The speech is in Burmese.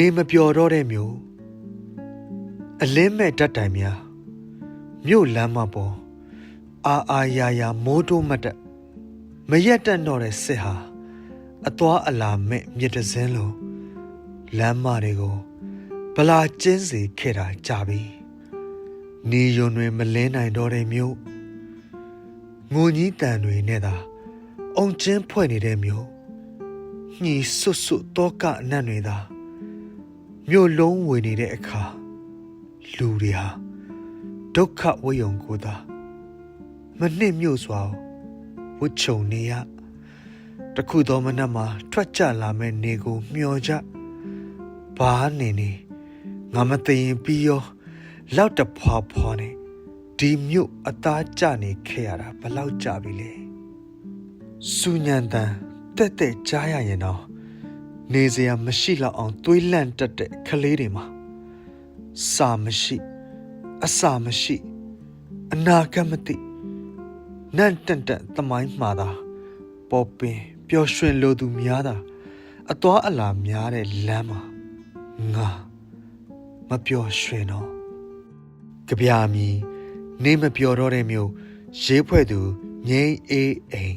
နေမပျော်တော့တဲ့မြို့အလင်းမဲ့ဓာတ်တိုင်များမြို့လမ်းမပေါ်အာအာယာယာမိုးတိုးမတ်တက်မရက်တက်တော့တဲ့စစ်ဟာအသွားအလာမဲ့မြစ်တစင်းလိုလမ်းမတွေကိုဗလာကျင်းစေခဲ့တာကြပြီနေယွန်တွေမလင်းနိုင်တော့တဲ့မြို့ငိုကြီးတန်တွေနဲ့သာအုံကျင်းဖွဲ့နေတဲ့မြို့ညှီဆွတ်ဆွတ်တောကအနံ့တွေသာ မြို့လုံးဝင်နေတဲ့အခါလူတွေဟာဒုက္ခဝိယုံကိုသာမနှစ်မြို့စွာဝတ်ချုံနေရတခုသောမနက်မှာထွက်ကြလာမဲ့နေကိုမျောကြဘာနေနေငါမသိရင်ပြီးရောလောက်တဖွာဖွာနေဒီမြို့အသားကျနေခဲ့ရတာဘယ်လောက်ကြာပြီလဲစူညံတန်တက်တက်ကြားရရင်တော့ နေစရာမရှိတော့အောင်သွေးလန့်တက်တဲ့ကလေးတွေမှာစာမရှိ အစာမရှိ အနာဂတ်မသိနန့်တန့်တန့်သမိုင်းမှာသာပေါ်ပင်ပျော်ရွှင်လိုသူများသာအသွားအလာများတဲ့လမ်းမှာငါမပျော်ရွှင်တော့ကြပြာမီနေမပျော်တော့တဲ့မျိုးရေးဖွဲ့သူငိမ့်အေးအိမ်